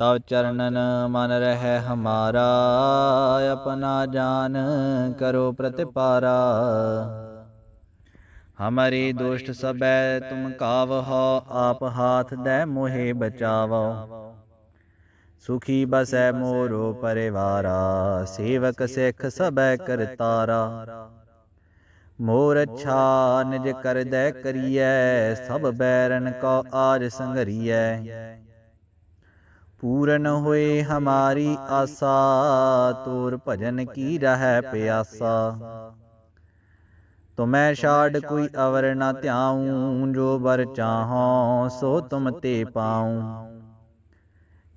ਤਵ ਚਰਨਨ ਮਨ ਰਹਿ ਹਮਾਰਾ, ਆਪਣਾ ਜਾਨ ਕਰੋ ਪ੍ਰਤਿਪਾਰਾ। ਹਮਾਰੀ ਦੋਸ਼ਟ ਸਬੈ ਤੁਮ ਕਾਵਹੁ, ਆਪ ਹਾਥ ਦੇ ਮੋਹਿ ਬਚਾਵੋ ਸੁਖੀ ਬਸੈ ਮੋਰੋ ਪਰਿਵਾਰਾ, ਸੇਵਕ ਸਿੱਖ ਸਬੈ ਕਰਤਾਰਾ ਮੋਰ ਅੱਛਾ ਨਿਜ ਕਰਦੈ ਕਰੀਐ, ਸਭ ਬੈਰਨ ਕੋ ਆਜ ਸੰਗਰੀਐ ਪੂਰਨ ਹੋਏ ਹਮਾਰੀ ਆਸਾ, ਤੋਰ ਭਜਨ ਕੀ ਰਹੈ ਪਿਆਸਾ। ਤੁਮੈ ਛਾੜ ਕੋਈ ਅਵਰ ਨ ਧਿਆਉ, ਜੋ ਬਰ ਚਾਹੋ ਸੋ ਤੁਮ ਤੇ ਪਾਉ।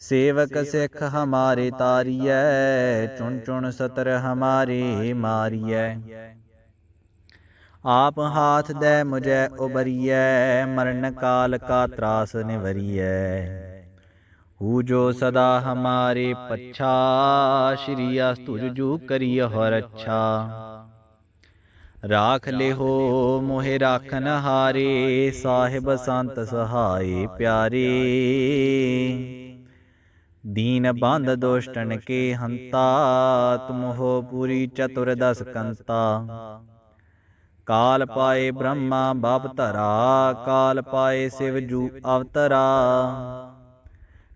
ਸੇਵਕ ਸਿੱਖ ਹਮਾਰੇ ਤਾਰੀਐ, ਚੁਣ ਚੁਣ ਸਤਰ ਹਮਾਰੇ ਮਾਰੀਐ। ਆਪ ਹਾਥ ਦੇ ਮੁਝੈ ਉਬਰੀਐ ਮਰਨ ਕਾਲ ਕਾ ਤਰਾਸ ਨਿਵਰੀਐ। ਹੂ ਜੋ ਸਦਾ ਹਮਾਰੇ ਪੱਛਾ ਸ਼੍ਰੀ ਅਸਤੁਜ ਜੂ ਕਰੀਏ ਹਰ ਅੱਛਾ ਰਾਖ ਲਿਹੋ ਮੋਹਿ ਰਾਖਨ ਹਾਰੇ ਸਾਹਿਬ ਸੰਤ ਸਹਾਈ ਪਿਆਰੇ ਦੀਨ ਬੰਦ ਦੋਸ਼ਟਨ ਕੇ ਹੰਤਾ ਤੁਮ ਹੋ ਪੂਰੀ ਚਤੁਰ ਦਸ ਕੰਤਾ ਕਾਲ ਪਾਏ ਬ੍ਰਹਮਾ ਬਾਪ ਧਰਾ ਕਾਲ ਪਾਏ ਸਿਵ ਜੂ ਅਵਤਰਾ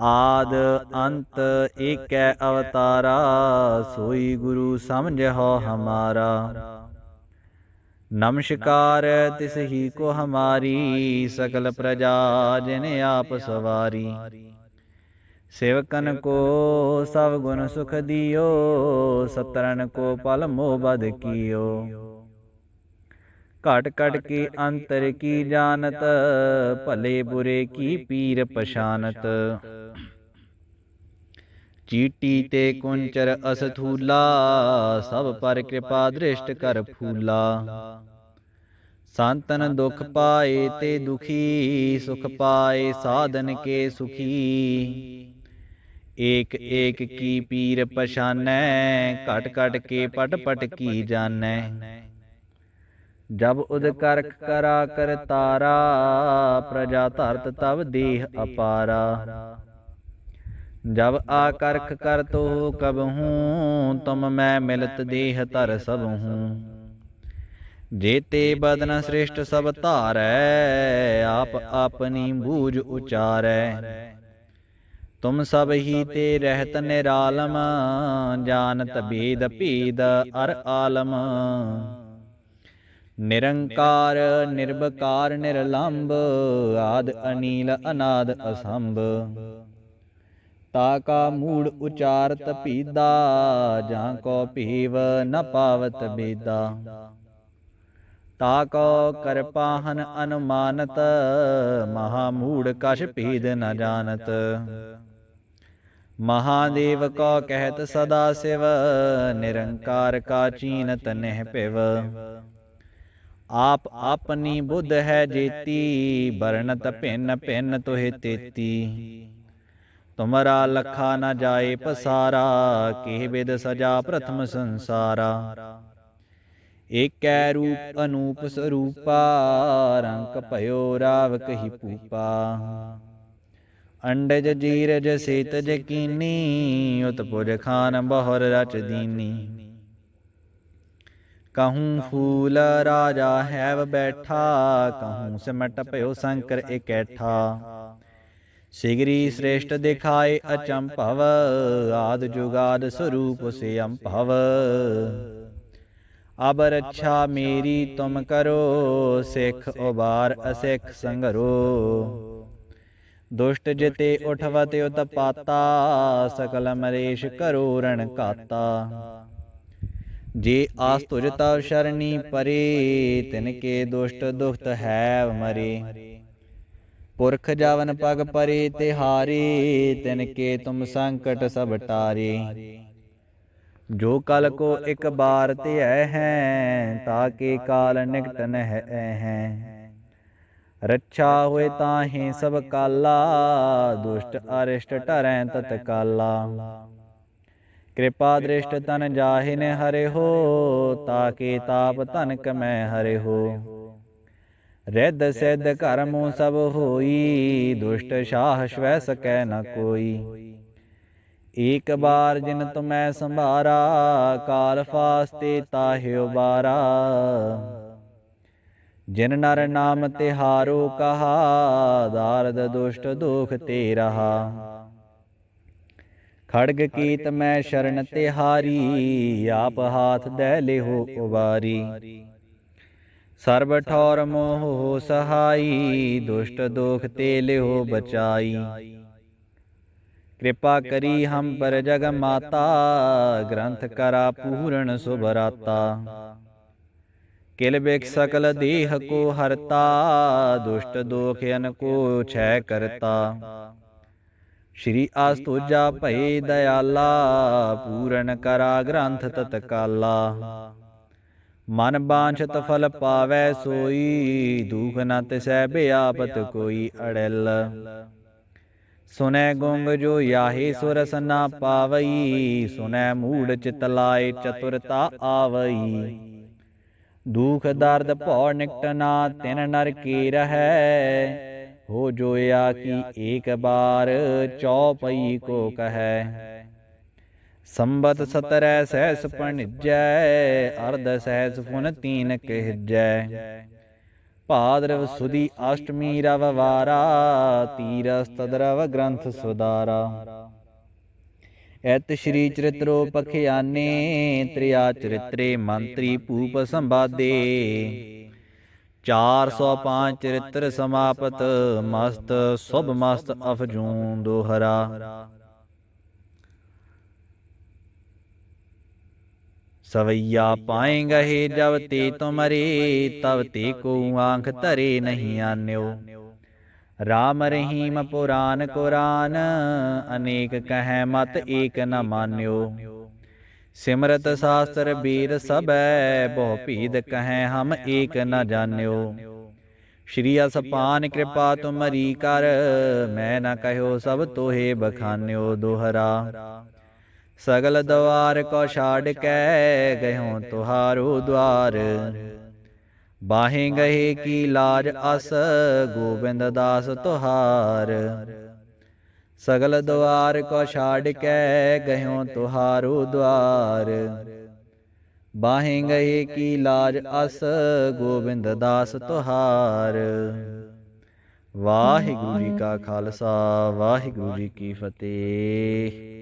ਆਦ ਅੰਤ ਏਕੈ ਅਵਤਾਰਾ, ਸੋਈ ਗੁਰੂ ਸਮਝੋ ਹਮਾਰਾ। ਨਮਸਕਾਰ ਤਿਸ ਹੀ ਕੋ ਹਮਾਰੀ ਸਕਲ ਪ੍ਰਜਾ ਜਿਨ ਆਪ ਸਵਾਰੀ। ਸੇਵਕਨ ਕੋ ਸਭ ਗੁਣ ਸੁਖ ਦਿਓ ਸਤਰਨ ਕੋ ਪਲ ਮੋਹ ਬਦ ਕੀਓ। ਘਟ ਘਟ ਕੇ ਅੰਤਰ ਕੀ ਜਾਣਤ ਭਲੇ ਬੁਰੇ ਕੀ ਪੀਰ ਪਛਾਨਤ ਚੀਟੀ ਤੇ ਕੁੰਚਰ ਅਸਥੂਲਾ ਸਭ ਪਰ ਕਿਰਪਾ ਦ੍ਰਿਸ਼ਟ ਕਰ ਫੂਲਾ ਸੰਤਨ ਦੁਖ ਪਾਏ ਤੇ ਦੁਖੀ ਸੁਖ ਪਾਏ ਸਾਧਨ ਕੇ ਸੁਖੀ ਏਕ ਏਕ ਕੀ ਪੀਰ ਪਛਾਨੈ ਘਟ ਘਟ ਕੇ ਪਟ ਪਟ ਕੀ ਜਾਣੈ ਜਬ ਉਦ ਕਰਖ ਕਰਾ ਕਰ ਤਾਰਾ, ਪ੍ਰਜਾ ਧਰਤ ਤਬ ਦੇਹ ਅਪਾਰਾ। ਜਬ ਆ ਕਰਖ ਕਰ ਤੋ ਕਬ ਹੂੰ, ਤੁਮ ਮੈਂ ਮਿਲਤ ਦੇਹ ਧਰ ਸਭ ਹੂੰ। ਜੇਤੇ ਬਦਨ ਸ੍ਰਿਸ਼ਟ ਸਭ ਧਾਰੈ, ਆਪ ਆਪਣੀ ਬੂਝ ਉਚਾਰੈ। ਤੁਮ ਸਭ ਹੀ ਤੇ ਰਹਿਤ ਨਿਰਾਲਮ, ਜਾਣਤ ਬੇਦ ਭੇਦ ਅਰ ਆਲਮ। ਨਿਰੰਕਾਰ ਨਿਰਭਕਾਰ ਨਿਰਲੰਭ, ਆਦ ਅਨੀਲ, ਅਨਾਦ ਅਸੰਭ। ਤਾ ਕਾ ਮੂੜ ਉਚਾਰਤ ਪੀਦਾ, ਜਾਂ ਕੋ ਭੀਵ ਨ ਪਾਵਤ ਬੇਦਾ। ਤਾ ਕੋ ਕਰਪਾਹਨ ਅਨੁਮਾਨਤ, ਮਹਾ ਮੂੜ ਕਛ ਭੇਦ ਨ ਜਾਣਤ। ਮਹਾਦੇਵ ਕੋ ਕਹਿਤ ਸਦਾ ਸਿਵ, ਨਿਰੰਕਾਰ ਕਾ ਚੀਨਤ ਨਹਿ ਪਿਵ। ਆਪ ਆਪਣੀ ਬੁੱਧ ਹੈ ਜੇਤੀ ਬਰਨਤ ਭਿੰਨ ਭਿੰਨ ਤੋਹਿ ਤੇਤੀ। ਤੁਮਰਾ ਲਖਾ ਨ ਜਾਏ ਪਸਾਰਾ, ਕਿਹ ਬਿਦ ਸਜਾ ਪ੍ਰਥਮ ਸੰਸਾਰਾ। ਏਕੈ ਰੂਪ ਅਨੂਪ ਸਰੂਪਾ, ਰੰਕ ਭਇਓ ਰਾਵ ਕਹੀ ਪੂਪਾ ਅੰਡਜ ਜੀਰਜ ਸੇਤ ਜਕੀਨੀ ਉਤਪੁਰ ਖਾਨ ਬਹੁਰ ਰਚ ਦੀਨੀ। ਕਹੂੰ ਫੂਲ ਰਾਜਾ ਹੈਵ ਬੈਠਾ ਕਹੂੰ ਸਿਮਟ ਭਇਓ ਸੰਕਰ ਇਕੈਠਾ ਸਿਗਰੀ ਸ੍ਰੇਸ਼ਟ ਦਿਖਾਏ ਅਚੰਭਵ ਆਦ ਜੁਗਾਦ ਸਰੂਪ ਸੇ ਅੰਭਵ ਅਬ ਰੱਛਾ ਮੇਰੀ ਤੁਮ ਕਰੋ ਸਿੱਖ ਉਬਾਰ ਅਸਿੱਖ ਸੰਗਰੋ ਦੁਸ਼ਟ ਜਿਤੇ ਉਠਵਤ ਉਤਪਾਤਾ ਸਕਲ ਮਰੇਸ਼ ਕਰੋ ਰਣ ਕਾਤਾ ਜੇ ਆਸ ਤੁਜ ਤਵ ਸ਼ਰਣੀ ਪਰੇ ਤਿਨ ਕੇ ਦੁਸ਼ਟ ਦੁਖਤ ਹੈ ਮਰੇ। ਪੁਰਖ ਜਵਨ ਪਗ ਪਰੇ ਤਿਹਾਰੇ ਤਿਨ ਕੇ ਤੁਮ ਸੰਕਟ ਸਭ ਟਾਰੇ। ਜੋ ਕਲ ਕੋ ਇੱਕ ਬਾਰ ਧਿਐ ਹੈ ਤਾਕੇ ਕਾਲ ਨਿਕਟ ਨਹਿ ਹੈ ਰੱਛਾ ਹੋਏ ਤਾਹੇ ਸਭ ਕਾਲਾ ਦੁਸ਼ਟ ਅਰਿਸ਼ਟ ਟਰੈ ਤਤ ਕਾਲਾ। ਕਿਰਪਾ ਦ੍ਰਿਸ਼ਟ ਤਨ ਜਾਹਿਨ ਹਰਿ ਹੋ ਤਾਕੇ ਤਾਪ ਧਨ ਕਮੈ ਹਰਿ ਹੋ। ਰਿੱਧ ਸਿੱਧ ਕਰਮੁ ਸਭ ਹੋਈ ਦੁਸ਼ਟ ਸ਼ਾਹ ਸ਼ਵੈ ਸਕੈ ਨ ਕੋਈ। ਏਕ ਬਾਰ ਜਿਨ ਤੁਮੈ ਸੰਭਾਰਾ ਕਾਲ ਫਾਸਤੇ ਤਾਹਿ ਉਬਾਰਾ। ਜਿਨ ਨਰ ਨਾਮ ਤਿਹਾਰੋ ਕਹਾ ਦਾਰਦ ਦੁਸ਼ਟ ਦੁਖ ਤੇ ਰਹਾ ਖੜਗ ਕੀਤ ਮੈਂ ਸ਼ਰਨ ਤਿਹਾਰੀ ਆਪ ਹਾਥ ਦੇ ਲਿਹੋ ਉਬਾਰੀ ਸਰਬ ਠੌਰ ਮੋਹ ਸਹਾਈ ਦੁਸ਼ਟ ਦੁਖ ਤੇ ਲਿਹੋ ਬਚਾਈ। ਕਿਰਪਾ ਕਰੀ ਹਮ ਪਰ ਜਗ ਮਾਤਾ ਗ੍ਰੰਥ ਕਰਾ ਪੂਰਨ ਸੁਭਰਾਤਾ ਕਿਲ ਬਿਕ ਸਕਲ ਦੇਹ ਕੋ ਹਰਤਾ ਦੁਸ਼ਟ ਦੋਖ ਅਨ ਕੋ ਛੈ ਕਰਤਾ। ਸ਼੍ਰੀ ਆਸਤੋਜਾ ਭਈ ਦਇਆਲਾ ਪੂਰਨ ਕਰਾ ਗ੍ਰੰਥ ਤਤਕਾਲਾ ਮਨ ਬਾਂਛਤ ਫਲ ਪਾਵੈ ਸੋਈ, ਦੁਖ ਨ ਤਿਸੈ ਬਿਆਪਤ ਕੋਈ ਅੜਿਲ। ਸੁਨੈ ਗੁੰਗ ਜੋ ਯਾਹੇ ਸੁਰਸ ਨਾ ਪਾਵਈ, ਸੁਨੈ ਮੂੜ ਚਿਤ ਲਾਏ ਚਤੁਰਤਾ ਆਵਈ। ਦੁਖ ਦਰਦ ਭਉ ਨਿਕਟਨਾ ਤਿਨ ਨਰ ਕੀ ਰਹੈ ਹੋ ਜੋਇਆ ਕੀ ਏਕ ਬਾਰ ਚੌਪਈ ਕੋ ਕਹੈ। ਸੰਬਤ ਸਤਰੈ ਸਹਿਸ ਪਣਿਜੈ, ਅਰਧ ਸਹਿਸ ਫੁਨ ਤੀਨ ਕਹਿਜੈ। ਭਾਦਰਵ ਸੁਦੀ ਅਸ਼ਟਮੀ ਰਵ ਵਾਰਾ, ਤੀਰਸ ਤਦਰਵ ਗ੍ਰੰਥ ਸੁਦਾਰਾ ਐਤ ਸ਼੍ਰੀ ਚਰਿਤਰੋ ਪਖਿਆਨੇ, ਤ੍ਰਿਆ ਚਰਿਤਰੇ ਮੰਤਰੀ ਭੂਪ ਸੰਵਾਦੇ। 405 ਚਰਿਤ੍ਰ ਸਮਾਪਤ, ਮਸਤ, ਸੁਭ ਮਸਤ ਅਫਜੂਨ ਦੋਹਰਾ। ਸਵਈਆ ਪਾਏਂਗਹਿ ਜਬ ਤੇ ਤੁਮਰੇ ਤਬ ਤੇ ਕੋ ਆਂਖ ਧਰੇ ਨਹੀਂ ਆਨਿਓ। ਰਾਮ ਰਹੀਮ ਪੁਰਾਨ ਕੁਰਾਨ, ਅਨੇਕ ਕਹੈ ਮਤ ਏਕ ਨ ਮਾਨਿਓ। ਸਿਮਰਤ ਸਾਸਤਰ ਬੀਰ ਸਭੈ, ਬਹੁ ਭੀਦ ਕਹੈ ਹਮ ਏਕ ਨ ਜਾਣਿਓ। ਸ਼੍ਰੀ ਅਸਪਾਨ ਕਿਰਪਾ ਤੁਮਰੀ ਕਰ, ਮੈਂ ਨਾ ਕਹਿਓ ਸਭ ਤੋਹੇ ਬਖਾਨਿਓ ਦੁਹਰਾ। ਸਗਲ ਦਵਾਰ ਕੋ ਛਾੜ ਕੇ ਗਇਓ ਤੁਹਾਰੋ ਦਵਾਰ ਬਾਹੇ ਗਏ ਕੀ ਲਾਜ ਅਸ, ਗੋਬਿੰਦ ਦਾਸ ਤੁਹਾਰ। ਸਗਲ ਦੁਆਰ ਕੋ ਛਾੜ ਕੇ ਗਇਓ ਤੁਹਾਰੋ ਦੁਆਰ ਬਾਹੇ ਗਏ ਕੀ ਲਾਜ ਅਸ ਗੋਬਿੰਦ ਦਾਸ ਤੁਹਾਰ। ਵਾਹਿਗੁਰੂ ਜੀ ਕਾ ਖਾਲਸਾ, ਵਾਹਿਗੁਰੂ ਜੀ ਕੀ ਫਤਿਹ।